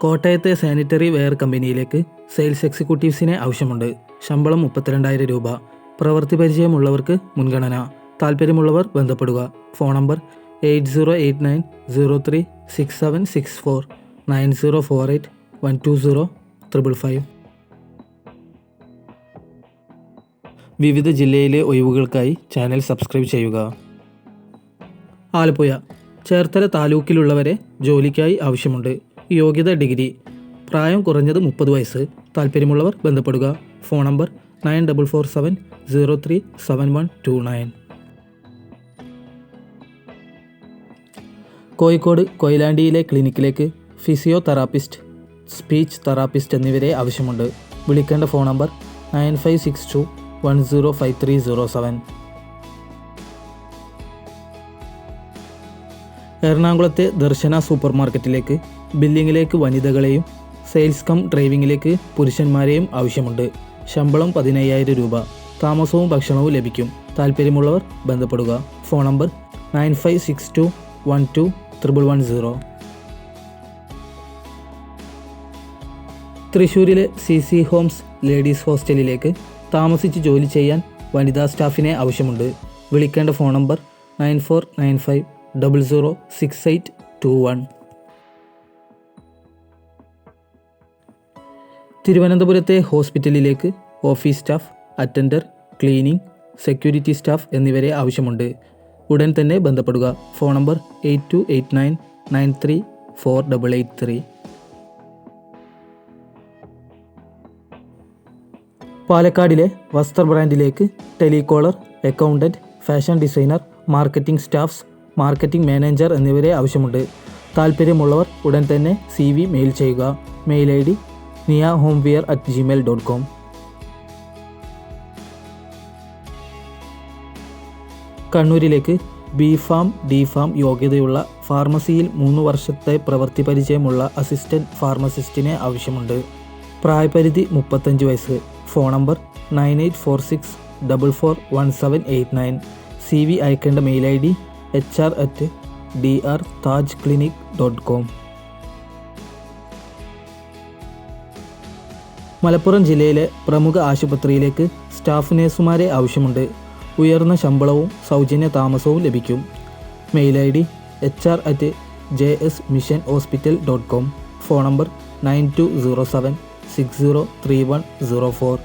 കോട്ടയത്തെ sanitary ware കമ്പനിയിലേക്ക് sales എക്സിക്യൂട്ടീവ്സിനെ ആവശ്യമുണ്ട്. ശമ്പളം മുപ്പത്തിരണ്ടായിരം രൂപ. പ്രവൃത്തി പരിചയമുള്ളവർക്ക് മുൻഗണന. താല്പര്യമുള്ളവർ ബന്ധപ്പെടുക. Phone number eight zero eight nine zero three six seven six four nine zero four eight one two zero triple five. വിവിധ ജില്ലയിലെ ഒഴിവുകൾക്കായി ചാനൽ സബ്സ്ക്രൈബ് ചെയ്യുക. ആലപ്പുഴ. ചേർത്തല താലൂക്കിലുള്ളവരെ ജോലിക്കായി ആവശ്യമുണ്ട്. യോഗ്യത ഡിഗ്രി. പ്രായം കുറഞ്ഞത് മുപ്പത് വയസ്സ്. താല്പര്യമുള്ളവർ ബന്ധപ്പെടുക. Phone number nine double four seven zero three seven one two nine. Kozhikode കൊയിലാണ്ടിയിലെ ക്ലിനിക്കിലേക്ക് ഫിസിയോതെറാപ്പിസ്റ്റ് സ്പീച്ച് തെറാപ്പിസ്റ്റ് എന്നിവരെ ആവശ്യമുണ്ട്. വിളിക്കേണ്ട phone number nine five six two one zero five three zero seven. എറണാകുളത്തെ ദർശന സൂപ്പർ മാർക്കറ്റിലേക്ക് ബില്ലിങ്ങിലേക്ക് വനിതകളെയും സെയിൽസ് കം ഡ്രൈവിങ്ങിലേക്ക് പുരുഷന്മാരെയും ആവശ്യമുണ്ട്. ശമ്പളം പതിനയ്യായിരം രൂപ. താമസവും ഭക്ഷണവും ലഭിക്കും. താല്പര്യമുള്ളവർ ബന്ധപ്പെടുക. Phone number nine five six two one two triple one zero. തൃശ്ശൂരിലെ സി സി ഹോംസ് ലേഡീസ് ഹോസ്റ്റലിലേക്ക് താമസിച്ച് ജോലി ചെയ്യാൻ വനിതാ സ്റ്റാഫിനെ ആവശ്യമുണ്ട്. വിളിക്കേണ്ട phone number nine four nine five double zero six eight two one. തിരുവനന്തപുരത്തെ ഹോസ്പിറ്റലിലേക്ക് office staff attender cleaning security staff എന്നിവരെ ആവശ്യമുണ്ട്. ഉടൻ തന്നെ ബന്ധപ്പെടുക. Phone number eight two eight nine nine three four double eight three. പാലക്കാടിലെ വസ്ത്ര ബ്രാൻഡിലേക്ക് telecaller accountant fashion designer marketing staffs marketing manager എന്നിവരെ ആവശ്യമുണ്ട്. താല്പര്യമുള്ളവർ ഉടൻ തന്നെ സി മെയിൽ ചെയ്യുക. Mail I Niya home wear at Gmail dot com കണ്ണൂരിലേക്ക് B pharm D pharm യോഗ്യതയുള്ള ഫാർമസിയിൽ മൂന്ന് വർഷത്തെ പ്രവൃത്തി പരിചയമുള്ള അസിസ്റ്റന്റ് ഫാർമസിസ്റ്റിനെ ആവശ്യമുണ്ട്. പ്രായപരിധി മുപ്പത്തഞ്ച് വയസ്സ്. Phone number nine eight four six double four one seven eight nine. C V അയക്കേണ്ട mail I D H R at D R Taj clinic dot com Malappuram ജില്ലയിലെ പ്രമുഖ ആശുപത്രിയിലേക്ക് സ്റ്റാഫ് നേഴ്സുമാരെ ആവശ്യമുണ്ട്. ഉയർന്ന ശമ്പളവും സൗജന്യ താമസവും ലഭിക്കും. Mail I D H R at J S mission hospital dot com. Phone number nine two zero seven six zero three one zero four.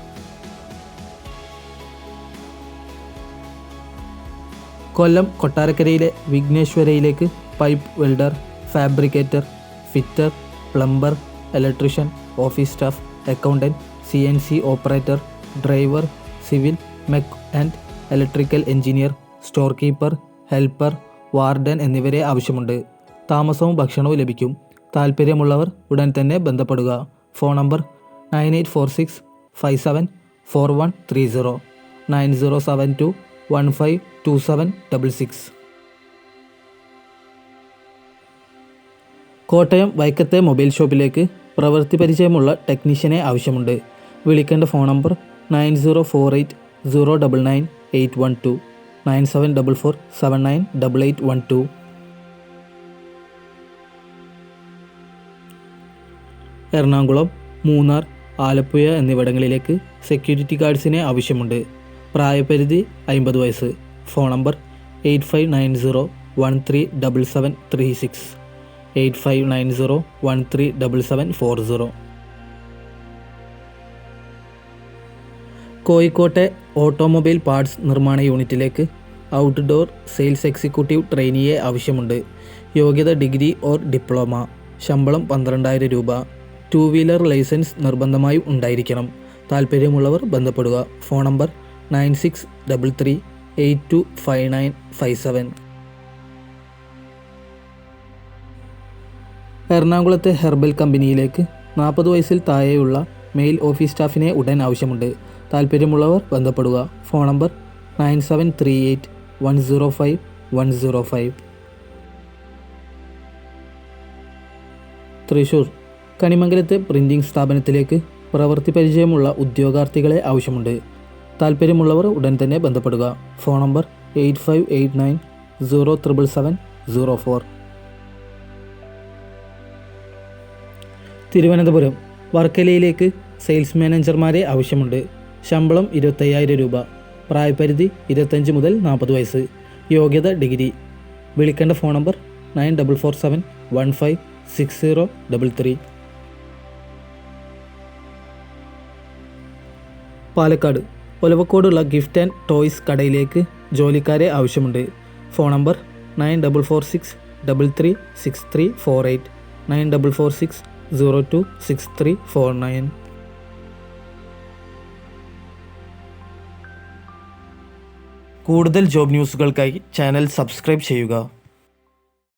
Kollam കൊട്ടാരക്കരയിലെ വിഘ്നേശ്വരയിലേക്ക് pipe welder fabricator fitter plumber electrician office staff accountant C N C operator driver civil mech and electrical engineer store keeper helper warden എന്നിവരെ ആവശ്യമുണ്ട്. താമസവും ഭക്ഷണവും ലഭിക്കും. താല്പര്യമുള്ളവർ ഉടൻ തന്നെ ബന്ധപ്പെടുക. Phone number nine eight four six five seven four one three zero nine zero seven two one five two seven double six. Kottayam വൈക്കത്തെ mobile ഷോപ്പിലേക്ക് പ്രവൃത്തി പരിചയമുള്ള ടെക്നീഷ്യനെ ആവശ്യമുണ്ട്. വിളിക്കേണ്ട phone number nine zero four eight zero double nine eight one two nine seven double four seven nine double eight one two. Ernakulam Munnar Alappuzha എന്നിവിടങ്ങളിലേക്ക് security ഗാർഡ്സിനെ ആവശ്യമുണ്ട്. പ്രായപരിധി അമ്പത് വയസ്സ്. Phone number eight five nine zero one three double seven three six. Eight five nine zero one three double seven four zero. കോഴിക്കോട്ടെ automobile parts നിർമ്മാണ യൂണിറ്റിലേക്ക് outdoor sales executive ട്രെയിനിയെ ആവശ്യമുണ്ട്. യോഗ്യത ഡിഗ്രി ഓർ ഡിപ്ലോമ. ശമ്പളം പന്ത്രണ്ടായിരം രൂപ. ടു വീലർ ലൈസൻസ് നിർബന്ധമായും ഉണ്ടായിരിക്കണം. താല്പര്യമുള്ളവർ ബന്ധപ്പെടുക. Phone number nine six double three eight two five nine five seven. എറണാകുളത്തെ ഹെർബൽ കമ്പനിയിലേക്ക് നാൽപ്പത് വയസ്സിൽ താഴെയുള്ള മെയിൽ ഓഫീസ് സ്റ്റാഫിനെ ഉടൻ ആവശ്യമുണ്ട്. താല്പര്യമുള്ളവർ ബന്ധപ്പെടുക. Phone number nine seven three eight one zero five one zero five. Thrissur. കണിമംഗലത്തെ printing സ്ഥാപനത്തിലേക്ക് പ്രവൃത്തി പരിചയമുള്ള ഉദ്യോഗാർത്ഥികളെ ആവശ്യമുണ്ട്. താല്പര്യമുള്ളവർ ഉടൻ തന്നെ ബന്ധപ്പെടുക. Phone number eight five eight nine zero triple seven zero four. Thiruvananthapuram വർക്കലയിലേക്ക് sales മാനേജർമാരെ ആവശ്യമുണ്ട്. ശമ്പളം ഇരുപത്തയ്യായിരം രൂപ. പ്രായപരിധി ഇരുപത്തഞ്ച് മുതൽ നാൽപ്പത് വയസ്സ്. യോഗ്യത ഡിഗ്രി. വിളിക്കേണ്ട phone number nine double four seven one five six zero double three. Palakkad. ഒലവക്കോടുള്ള gift and toys കടയിലേക്ക് ജോലിക്കാരെ ആവശ്യമുണ്ട്. Phone number nine double four six double three six three four eight. Nine double four six zero two six three four nine കൂടുതൽ job ന്യൂസുകൾക്കായി channel subscribe ചെയ്യുക.